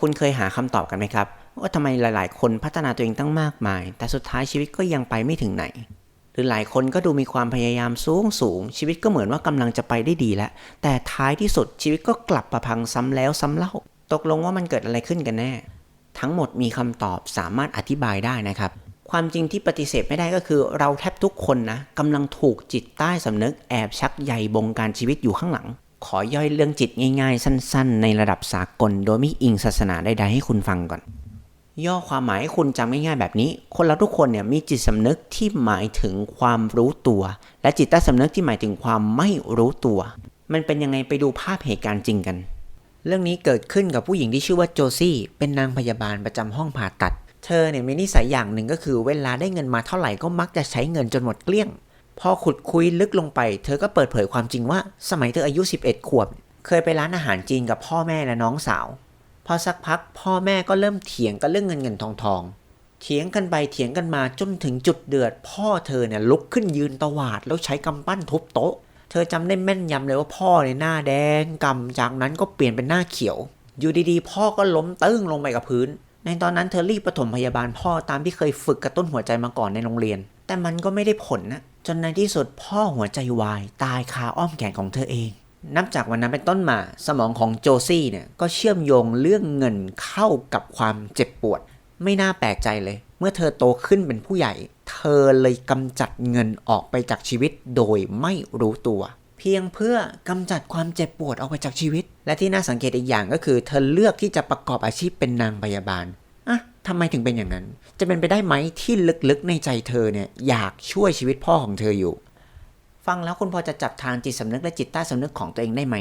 คุณเคยหาคำตอบกันไหมครับ ว่าทำไมหลาย ๆ คนพัฒนาตัวเองตั้งมากมาย แต่สุดท้ายชีวิตก็ยังไปไม่ถึงไหน หรือหลายคนก็ดูมีความพยายามสูงสูง ชีวิตก็เหมือนว่ากำลังจะไปได้ดีแล้ว แต่ท้ายที่สุดชีวิตก็กลับประพังซ้ำแล้วซ้ำเล่า ตกลงว่ามันเกิดอะไรขึ้นกันแน่ ทั้งหมดมีคำตอบสามารถอธิบายได้นะครับ ความจริงที่ปฏิเสธไม่ได้ก็คือ เราแทบทุกคนนะกำลังถูกจิตใต้สำนึกแอบชักใยบงการชีวิตอยู่ข้างหลัง ขอย่อยเรื่องจิตง่ายๆ สั้น ๆ ในระดับสากล โดยไม่อิงศาสนาใดๆให้คุณฟังก่อน ย่อความหมายให้คุณจำง่ายๆแบบนี้ คนเราทุกคนเนี่ยมีจิตสำนึกที่หมายถึงความรู้ตัว และจิตใต้สำนึกที่หมายถึงความไม่รู้ตัว มันเป็นยังไงไปดูภาพเหตุการณ์จริงกัน เรื่องนี้เกิดขึ้นกับผู้หญิงที่ชื่อว่าโจซี่ เป็นนางพยาบาลประจำห้องผ่าตัด เธอเนี่ยมีนิสัยอย่างหนึ่งก็คือ เวลาได้เงินมาเท่าไหร่ก็มักจะใช้เงินจนหมดเกลี้ยง พอขุดคุยลึกลงไป เธอก็เปิดเผยความจริงว่า สมัยเธออายุ 11 ขวบ เคยไปร้านอาหารจีนกับพ่อแม่และน้องสาว พอสักพักพ่อแม่ก็เริ่มเถียงกันเรื่องเงินเงินทองทองเถียงกันไปเถียงกันมาจนถึงจุดเดือด พ่อเธอเนี่ยลุกขึ้นยืนตวาด แล้วใช้กำปั้นทุบโต๊ะ เธอจำได้แม่นยำเลยว่าพ่อเนี่ยหน้าแดงกำจากนั้นก็เปลี่ยนเป็นหน้าเขียว อยู่ดีๆ พ่อก็ล้มตึ้งลงไปกับพื้น ในตอนนั้นเธอรีบปฐมพยาบาลพ่อตามที่เคยฝึกกระตุ้นหัวใจมาก่อนในโรงเรียน แต่มันก็ไม่ได้ผลนะ จนในที่สุดพ่อหัวใจวายตายคาอ้อมแขนของเธอเอง นับจากวันนั้นเป็นต้นมา สมองของโจซี่เนี่ยก็เชื่อมโยงเรื่องเงินเข้ากับความเจ็บปวด ไม่น่าแปลกใจเลย เมื่อเธอโตขึ้นเป็นผู้ใหญ่ เธอเลยกำจัดเงินออกไปจากชีวิตโดยไม่รู้ตัวเพียงเพื่อกำจัดความเจ็บปวดออกไปจากชีวิต และที่น่าสังเกตอีกอย่างก็คือ เธอเลือกที่จะประกอบอาชีพเป็นนางพยาบาล ทำไมถึงเป็นอย่างนั้น จะเป็นไปได้ไหมที่ลึกๆในใจเธอเนี่ยอยากช่วยชีวิตพ่อของเธออยู่ ฟังแล้วคุณพอจะจับทางจิตสำนึกและจิตใต้สำนึกของตัวเองได้ไหม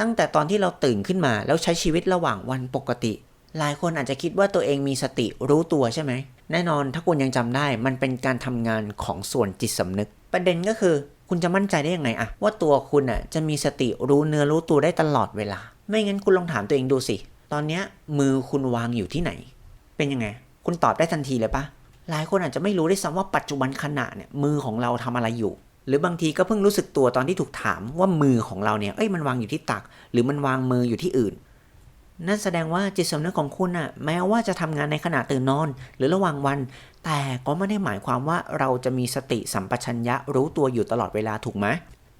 ตั้งแต่ตอนที่เราตื่นขึ้นมาแล้วใช้ชีวิตระหว่างวันปกติ หลายคนอาจจะคิดว่าตัวเองมีสติรู้ตัวใช่ไหม แน่นอนถ้าคุณยังจำได้ มันเป็นการทำงานของส่วนจิตสำนึก ประเด็นก็คือ คุณจะมั่นใจได้ยังไงอะว่าตัวคุณอะจะมีสติรู้เนื้อรู้ตัวได้ตลอดเวลา ไม่งั้นคุณลองถามตัวเองดูสิ ตอนนี้มือคุณวางอยู่ที่ไหน เป็นยังไง คุณตอบได้ทันทีเลยปะหลายคนอาจจะไม่รู้ได้วยซ้ำว่าปัจจุบันขณะเนี่ยมือของเราทำอะไรอยู่ หรือบางทีก็เพิ่งรู้สึกตัวตอนที่ถูกถามว่ามือของเราเนี่ยเอ้ยมันวางอยู่ที่ตัก หรือมันวางมืออยู่ที่อื่น นั่นแสดงว่าจิตสำนึกของคุณอะแม้ว่าจะทำงานในขณะตื่นนอน หรือระหว่างวัน แต่ก็ไม่ได้หมายความว่าเราจะมีสติสัมปชัญญะรู้ตัวอยู่ตลอดเวลาถูกไหม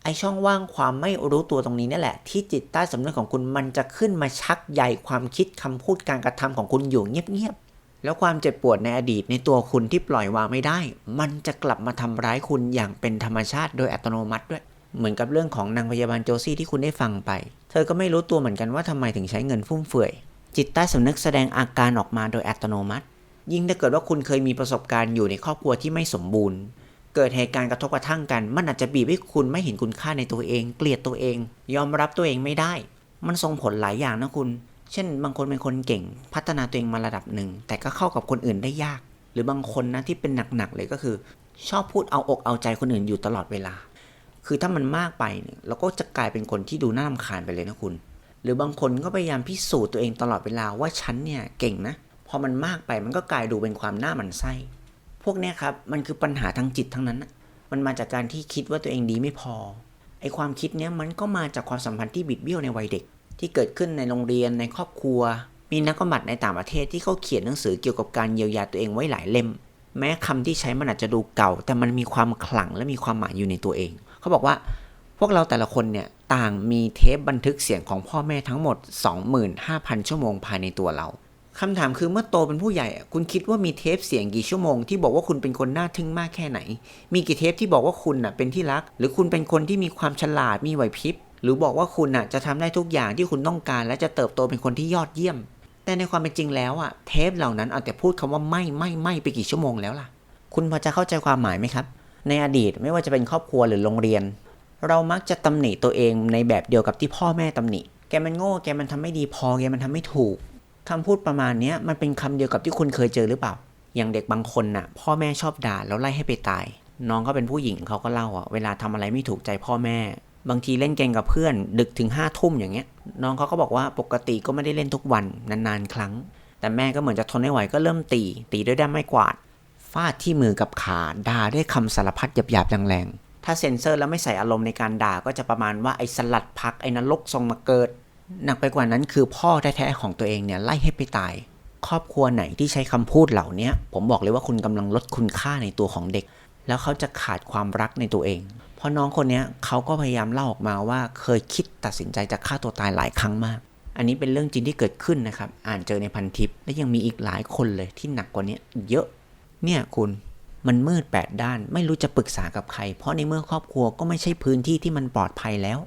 ไอช่องว่างความไม่รู้ตัวตรงนี้นี่แหละ ที่จิตใต้สำนึกของคุณมันจะขึ้นมาชักใยความคิดคำพูดการกระทำของคุณอยู่เงียบๆ แล้วความเจ็บปวดในอดีตในตัวคุณที่ปล่อยวางไม่ได้ มันจะกลับมาทำร้ายคุณอย่างเป็นธรรมชาติโดยอัตโนมัติด้วย เหมือนกับเรื่องของนางพยาบาลโจซี่ที่คุณได้ฟังไป เธอก็ไม่รู้ตัวเหมือนกันว่าทำไมถึงใช้เงินฟุ่มเฟือย จิตใต้สำนึกแสดงอาการออกมาโดยอัตโนมัติ ยิ่งถ้าเกิดว่าคุณเคยมีประสบการณ์อยู่ในครอบครัวที่ไม่สมบูรณ์ เกิดเหตุการณ์กระทบกระทั่งกัน มันอาจจะบีบให้คุณไม่เห็นคุณค่าในตัวเอง เกลียดตัวเอง ยอมรับตัวเองไม่ได้ มันส่งผลหลายอย่างนะคุณ เช่น บางคนเป็นคนเก่ง พัฒนาตัวเองมาระดับหนึ่ง แต่ก็เข้ากับคนอื่นได้ยาก หรือบางคนนะที่เป็นหนักๆเลยก็คือ ชอบพูดเอาอกเอาใจคนอื่นอยู่ตลอดเวลา คือถ้ามันมากไปเนี่ยเราก็จะกลายเป็นคนที่ดูน่ารำคาญไปเลยนะคุณ หรือบางคนก็พยายามพิสูจน์ตัวเองตลอดเวลาว่าฉันเนี่ยเก่งนะ พอมันมากไปมันก็กลายดูเป็นความหน้าหมันไส้ พวกเนี้ยครับมันคือปัญหาทางจิตทั้งนั้นนะมันมาจากการที่คิดว่าตัวเองดีไม่พอ ไอความคิดเนี้ยมันก็มาจากความสัมพันธ์ที่บิดเบี้ยวในวัยเด็ก ที่เกิดขึ้นในโรงเรียนในครอบครัว มีนักบำบัดในต่างประเทศที่เขาเขียนหนังสือเกี่ยวกับการเยียวยาตัวเองไว้หลายเล่ม แม้คำที่ใช้มันอาจจะดูเก่า แต่มันมีความขลังและมีความหมายอยู่ในตัวเอง เขาบอกว่าพวกเราแต่ละคนเนี่ยต่างมีเทปบันทึกเสียงของพ่อแม่ทั้งหมด 25,000 ชั่วโมงภายในตัวเราคำถามคือเมื่อโตเป็นผู้ใหญ่ คุณคิดว่ามีเทปเสียงกี่ชั่วโมงที่บอกว่าคุณเป็นคนน่าทึ่งมากแค่ไหน มีกี่เทปที่บอกว่าคุณน่ะเป็นที่รัก หรือคุณเป็นคนที่มีความฉลาดมีไหวพริบ หรือบอกว่าคุณน่ะจะทำได้ทุกอย่างที่คุณต้องการ และจะเติบโตเป็นคนที่ยอดเยี่ยม แต่ในความเป็นจริงแล้วอะเทปเหล่านั้นเอาแต่พูดคำว่าไม่ไม่ไม่ไปกี่ชั่วโมงแล้วล่ะ คุณพอจะเข้าใจความหมายไหมครับ ในอดีตไม่ว่าจะเป็นครอบครัวหรือโรงเรียน เรามักจะตำหนิตัวเองในแบบเดียวกับที่พ่อแม่ตำหนิ แกมันโง่แกมันทำไม่ดีพอแกมันทำไม่ถูกคำพูดประมาณเนี้ยมันเป็นคำเดียวกับที่คุณเคยเจอหรือเปล่า อย่างเด็กบางคนน่ะ พ่อแม่ชอบด่าแล้วไล่ให้ไปตาย น้องเขาเป็นผู้หญิงเขาก็เล่าอะเวลาทำอะไรไม่ถูกใจพ่อแม่ บางทีเล่นเกมกับเพื่อน ดึกถึงห้าทุ่มอย่างเงี้ย น้องเขาก็บอกว่าปกติก็ไม่ได้เล่นทุกวันนานๆ ครั้ง แต่แม่ก็เหมือนจะทนไม่ไหวก็เริ่มตี ตีด้วยด้ามไม้กวาดฟาดที่มือกับขาด่าด้วยคำสารพัดหยาบๆแรงๆถ้าเซ็นเซอร์แล้วไม่ใส่อารมณ์ในการด่าก็จะประมาณว่าไอ้สลัดพักไอ้นรกทรงมาเกิด หนักไปกว่านั้นคือพ่อแท้ๆของตัวเองเนี่ยไล่ให้ไปตาย ครอบครัวไหนที่ใช้คำพูดเหล่านี้ผมบอกเลยว่าคุณกำลังลดคุณค่าในตัวของเด็ก แล้วเขาจะขาดความรักในตัวเอง เพราะน้องคนนี้เขาก็พยายามเล่าออกมาว่าเคยคิดตัดสินใจจะฆ่าตัวตายหลายครั้งมาก อันนี้เป็นเรื่องจริงที่เกิดขึ้นนะครับ อ่านเจอในพันทิป และยังมีอีกหลายคนเลยที่หนักกว่านี้เยอะ เนี่ยคุณมันมืดแปดด้านไม่รู้จะปรึกษากับใคร เพราะในเมื่อครอบครัวก็ไม่ใช่พื้นที่ที่มันปลอดภัยแล้ว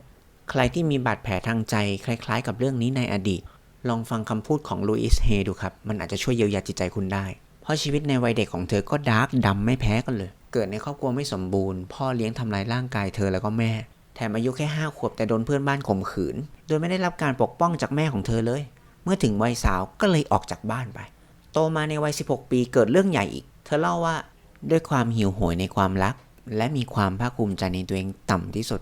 ใครที่มีบาดแผลทางใจ คล้าย ๆ กับเรื่องนี้ในอดีต ลองฟังคำพูดของลูอิสเฮดูครับ มันอาจจะช่วยเยียวยาจิตใจคุณได้ เพราะชีวิตในวัยเด็กของเธอก็ดาร์กดำไม่แพ้กันเลย เกิดในครอบครัวไม่สมบูรณ์ พ่อเลี้ยงทำลายร่างกายเธอแล้วก็แม่ แถมอายุแค่ห้าขวบแต่โดนเพื่อนบ้านข่มขืน โดยไม่ได้รับการปกป้องจากแม่ของเธอเลย เมื่อถึงวัยสาวก็เลยออกจากบ้านไป โตมาในวัย 16 ปีเกิดเรื่องใหญ่อีก เธอเล่าว่าด้วยความหิวโหยในความรัก และมีความภาคภูมิใจในตัวเองต่ำที่สุด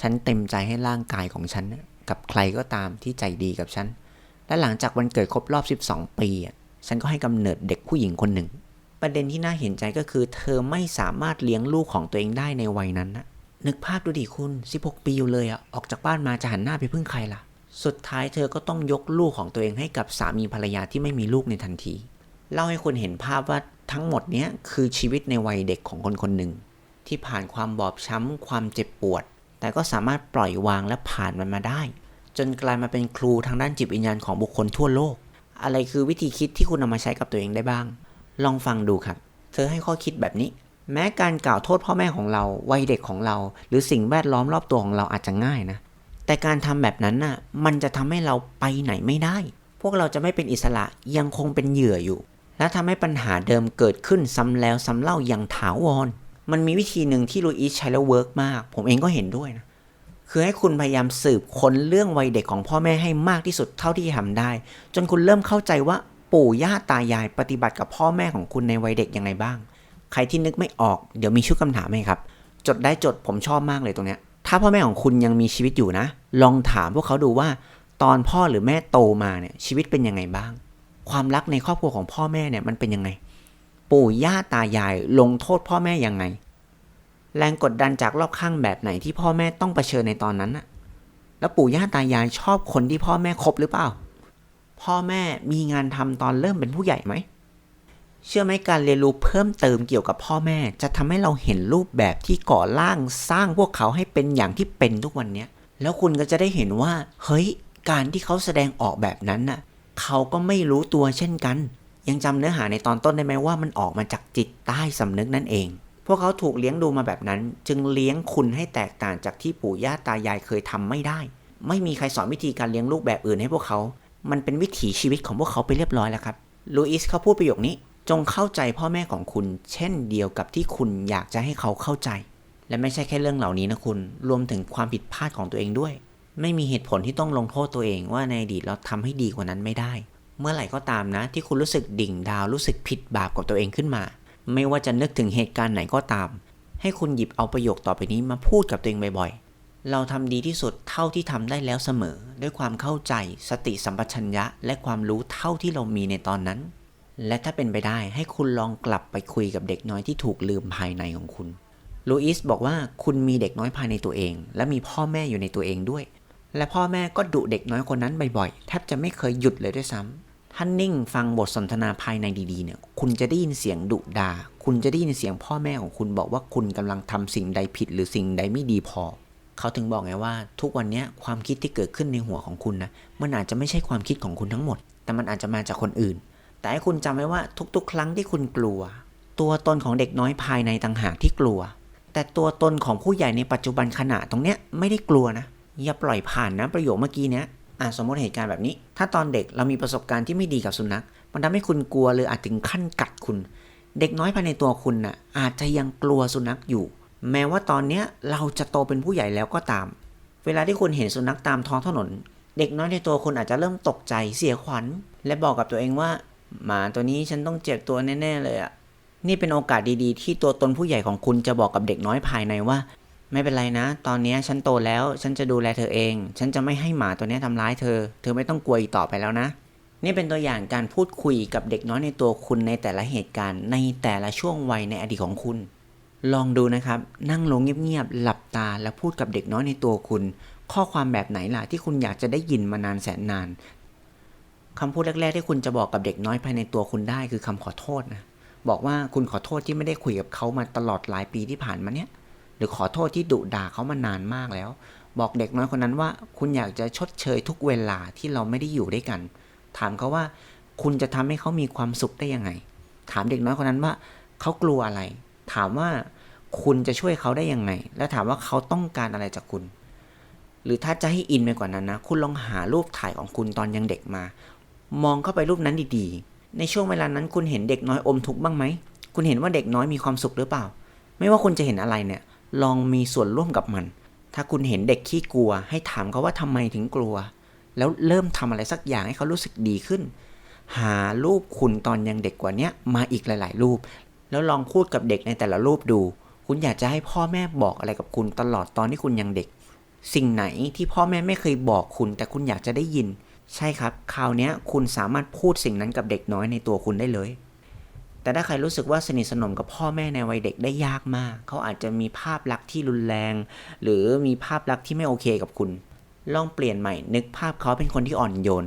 ฉันเต็มใจให้ร่างกายของฉัน กับใครก็ตามที่ใจดีกับฉัน และหลังจากวันเกิดครบรอบ 12 ปีอะฉันก็ให้กำเนิดเด็กผู้หญิงคนหนึ่ง ประเด็นที่น่าเห็นใจก็คือ เธอไม่สามารถเลี้ยงลูกของตัวเองได้ในวัยนั้นนะนึกภาพดูดิคุณ 16 ปีอยู่เลยอะออกจากบ้านมาจะหันหน้าไปพึ่งใครล่ะ สุดท้ายเธอก็ต้องยกลูกของตัวเองให้กับสามีภรรยาที่ไม่มีลูกในทันที เล่าให้คุณเห็นภาพว่าทั้งหมดเนี้ยคือชีวิตในวัยเด็กของคนคนหนึ่งที่ผ่านความบอบช้ำ ความเจ็บปวด แต่ก็สามารถปล่อยวางและผ่านมันมาได้ จนกลายมาเป็นครูทางด้านจิตวิญญาณของบุคคลทั่วโลก อะไรคือวิธีคิดที่คุณนำมาใช้กับตัวเองได้บ้าง ลองฟังดูครับ เธอให้ข้อคิดแบบนี้ แม้การกล่าวโทษพ่อแม่ของเราวัยเด็กของเรา หรือสิ่งแวดล้อมรอบตัวของเราอาจจะง่ายนะ แต่การทำแบบนั้นน่ะ มันจะทำให้เราไปไหนไม่ได้ พวกเราจะไม่เป็นอิสระยังคงเป็นเหยื่ออยู่ และทำให้ปัญหาเดิมเกิดขึ้นซ้ำแล้วซ้ำเล่าอย่างถาวร มันมีวิธีหนึ่งที่ลูอิสใช้แล้วเวิร์กมาก ผมเองก็เห็นด้วยนะคือให้คุณพยายามสืบค้นเรื่องวัยเด็กของพ่อแม่ให้มากที่สุดเท่าที่จะทำได้ จนคุณเริ่มเข้าใจว่า ปู่ย่าตายายปฏิบัติกับพ่อแม่ของคุณในวัยเด็กยังไงบ้าง ใครที่นึกไม่ออกเดี๋ยวมีชุดคำถามให้ครับ จดได้จดผมชอบมากเลยตรงเนี้ย ถ้าพ่อแม่ของคุณยังมีชีวิตอยู่นะ ลองถามพวกเขาดูว่า ตอนพ่อหรือแม่โตมาเนี่ยชีวิตเป็นยังไงบ้าง ความรักในครอบครัวของพ่อแม่เนี่ยมันเป็นยังไง ปู่ย่าตายายลงโทษพ่อแม่ยังไง แรงกดดันจากรอบข้างแบบไหนที่พ่อแม่ต้องเผชิญในตอนนั้นน่ะแล้วปู่ย่าตายายชอบคนที่พ่อแม่คบหรือเปล่า พ่อแม่มีงานทำตอนเริ่มเป็นผู้ใหญ่ไหม เชื่อไหมการเรียนรู้เพิ่มเติมเกี่ยวกับพ่อแม่ จะทำให้เราเห็นรูปแบบที่ก่อร่างสร้างพวกเขาให้เป็นอย่างที่เป็นทุกวันเนี้แล้วคุณก็จะได้เห็นว่า เฮ้ย การที่เขาแสดงออกแบบนั้นน่ะ เขาก็ไม่รู้ตัวเช่นกัน ยังจำเนื้อหาในตอนต้นได้ไหมว่ามันออกมาจากจิตใต้สำนึกนั่นเอง พวกเขาถูกเลี้ยงดูมาแบบนั้น จึงเลี้ยงคุณให้แตกต่างจากที่ปู่ย่าตายายเคยทำไม่ได้ ไม่มีใครสอนวิธีการเลี้ยงลูกแบบอื่นให้พวกเขา มันเป็นวิถีชีวิตของพวกเขาไปเรียบร้อยแล้วครับลูอิสเขาพูดประโยคนี้ จงเข้าใจพ่อแม่ของคุณ เช่นเดียวกับที่คุณอยากจะให้เขาเข้าใจ และไม่ใช่แค่เรื่องเหล่านี้นะคุณ รวมถึงความผิดพลาดของตัวเองด้วย ไม่มีเหตุผลที่ต้องลงโทษตัวเองว่าในอดีตเราทำให้ดีกว่านั้นไม่ได้ เมื่อไหร่ก็ตามนะ ที่คุณรู้สึกดิ่งดาวรู้สึกผิดบาปกับตัวเองขึ้นมา ไม่ว่าจะนึกถึงเหตุการณ์ไหนก็ตาม ให้คุณหยิบเอาประโยคต่อไปนี้มาพูดกับตัวเองบ่อยๆ เราทำดีที่สุดเท่าที่ทำได้แล้วเสมอ ด้วยความเข้าใจสติสัมปชัญญะ และความรู้เท่าที่เรามีในตอนนั้น และถ้าเป็นไปได้ให้คุณลองกลับไปคุยกับเด็กน้อยที่ถูกลืมภายในของคุณลูอิสบอกว่าคุณมีเด็กน้อยภายในตัวเอง และมีพ่อแม่อยู่ในตัวเองด้วย และพ่อแม่ก็ดุเด็กน้อยคนนั้นบ่อยๆแทบจะไม่เคยหยุดเลยด้วยซ้ำท่านนิ่งฟังบทสนทนาภายในดีๆเนี่ย คุณจะได้ยินเสียงดุด่าคุณจะได้ยินเสียงพ่อแม่ของคุณบอกว่าคุณกำลังทำสิ่งใดผิดหรือสิ่งใดไม่ดีพอ เขาถึงบอกไงว่า ทุกวันนี้ความคิดที่เกิดขึ้นในหัวของคุณนะมันอาจจะไม่ใช่ความคิดของคุณทั้งหมด แต่มันอาจจะมาจากคนอื่น แต่ให้คุณจำไว้ว่าทุกๆ ครั้งที่คุณกลัว ตัวตนของเด็กน้อยภายในต่างหากที่กลัว แต่ตัวตนของผู้ใหญ่ในปัจจุบันขณะตรงเนี้ยไม่ได้กลัวนะอย่าปล่อยผ่านนะประโยคเมื่อกี้เนี้ยอะสมมติเหตุการณ์แบบนี้ ถ้าตอนเด็กเรามีประสบการณ์ที่ไม่ดีกับสุนัขมันทำให้คุณกลัวหรืออาจถึงขั้นกัดคุณ เด็กน้อยภายในตัวคุณน่ะอาจจะยังกลัวสุนัขอยู่ แม้ว่าตอนเนี้ยเราจะโตเป็นผู้ใหญ่แล้วก็ตาม เวลาที่คุณเห็นสุนัขตามท้องถนน เด็กน้อยในตัวคุณอาจจะเริ่มตกใจเสียขวัญ และบอกกับตัวเองว่า หมาตัวนี้ฉันต้องเจ็บตัวแน่ๆเลยอะนี่เป็นโอกาสดีๆ ที่ตัวตนผู้ใหญ่ของคุณจะบอกกับเด็กน้อยภายในว่า ไม่เป็นไรนะ ตอนนี้ฉันโตแล้วฉันจะดูแลเธอเอง ฉันจะไม่ให้หมาตัวนี้ทำร้ายเธอ เธอไม่ต้องกลัวอีกต่อไปแล้วนะ นี่เป็นตัวอย่างการพูดคุยกับเด็กน้อยในตัวคุณในแต่ละเหตุการณ์ในแต่ละช่วงวัยในอดีตของคุณ ลองดูนะครับ นั่งลงเงียบๆ หลับตาแล้วพูดกับเด็กน้อยในตัวคุณ ข้อความแบบไหนล่ะที่คุณอยากจะได้ยินมานานแสนนานคำพูดแรก ๆ ที่คุณจะบอกกับเด็กน้อยภายในตัวคุณได้คือคำขอโทษนะ บอกว่าคุณขอโทษที่ไม่ได้คุยกับเขามาตลอดหลายปีที่ผ่านมาเนี้ยหรือขอโทษที่ดุด่าเขามานานมากแล้ว บอกเด็กน้อยคนนั้นว่า คุณอยากจะชดเชยทุกเวลาที่เราไม่ได้อยู่ด้วยกัน ถามเขาว่า คุณจะทำให้เขามีความสุขได้ยังไง ถามเด็กน้อยคนนั้นว่าเขากลัวอะไร ถามว่า คุณจะช่วยเขาได้ยังไง และถามว่าเขาต้องการอะไรจากคุณ หรือถ้าจะให้อินไปกว่านั้นนะ คุณลองหารูปถ่ายของคุณตอนยังเด็กมา มองเข้าไปรูปนั้นดีๆ ในช่วงเวลานั้นคุณเห็นเด็กน้อยอมทุกข์บ้างไหม คุณเห็นว่าเด็กน้อยมีความสุขหรือเปล่า ไม่ว่าคุณจะเห็นอะไรเนี่ย ลองมีส่วนร่วมกับมัน ถ้าคุณเห็นเด็กขี้กลัว ให้ถามเขาว่าทำไมถึงกลัว แล้วเริ่มทำอะไรสักอย่างให้เขารู้สึกดีขึ้น หารูปคุณตอนยังเด็กกว่านี้มาอีกหลาย ๆ รูป แล้วลองพูดกับเด็กในแต่ละรูปดู คุณอยากจะให้พ่อแม่บอกอะไรกับคุณตลอดตอนที่คุณยังเด็ก สิ่งไหนที่พ่อแม่ไม่เคยบอกคุณ แต่คุณอยากจะได้ยิน ใช่ครับ คราวนี้คุณสามารถพูดสิ่งนั้นกับเด็กน้อยในตัวคุณได้เลย แต่ถ้าใครรู้สึกว่าสนิทสนมกับพ่อแม่ในวัยเด็กได้ยากมาก เขาอาจจะมีภาพลักษณ์ที่รุนแรง หรือมีภาพลักษณ์ที่ไม่โอเคกับคุณ ลองเปลี่ยนใหม่ นึกภาพเขาเป็นคนที่อ่อนโยน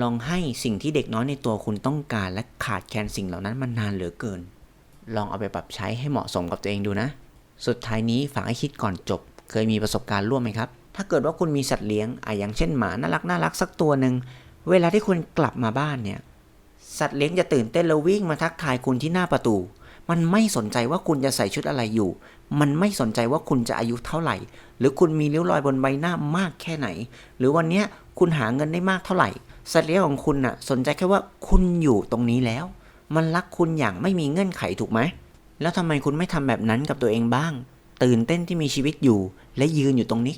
ลองให้สิ่งที่เด็กน้อยในตัวคุณต้องการและขาดแคลนสิ่งเหล่านั้นมานานเหลือเกิน ลองเอาไปปรับใช้ให้เหมาะสมกับตัวเองดูนะ สุดท้ายนี้ฝากให้คิดก่อนจบ เคยมีประสบการณ์ร่วมไหมครับ ถ้าเกิดว่าคุณมีสัตว์เลี้ยงอะอย่างเช่นหมาน่ารักน่ารักสักตัวหนึ่ง เวลาที่คุณกลับมาบ้านเนี่ย สัตว์เลี้ยงจะตื่นเต้นแล้ววิ่งมาทักทายคุณที่หน้าประตู มันไม่สนใจว่าคุณจะใส่ชุดอะไรอยู่ มันไม่สนใจว่าคุณจะอายุเท่าไหร่ หรือคุณมีริ้วรอยบนใบหน้ามากแค่ไหน หรือวันนี้คุณหาเงินได้มากเท่าไหร่ สัตว์เลี้ยงของคุณน่ะสนใจแค่ว่าคุณอยู่ตรงนี้แล้ว มันรักคุณอย่างไม่มีเงื่อนไขถูกไหม แล้วทำไมคุณไม่ทำแบบนั้นกับตัวเองบ้าง ตื่นเต้นที่มีชีวิตอยู่ และยืนอยู่ตรงนี้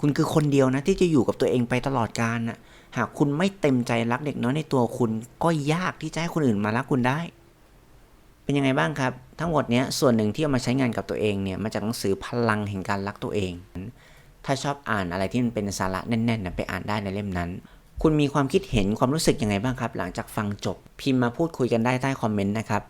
คุณคือคนเดียวนะที่จะอยู่กับตัวเองไปตลอดกาลน่ะหากคุณไม่เต็มใจรักเด็กน้อยในตัวคุณ ก็ยากที่จะให้คนอื่นมารักคุณได้ เป็นยังไงบ้างครับ ทั้งหมดเนี้ยส่วนหนึ่งที่เอามาใช้งานกับตัวเองเนี่ยมาจากหนังสือพลังแห่งการรักตัวเอง ถ้าชอบอ่านอะไรที่มันเป็นสาระแน่นๆนะไปอ่านได้ในเล่มนั้น คุณมีความคิดเห็นความรู้สึกยังไงบ้างครับ หลังจากฟังจบ พิมพ์มาพูดคุยกันได้ใต้คอมเมนต์นะครับ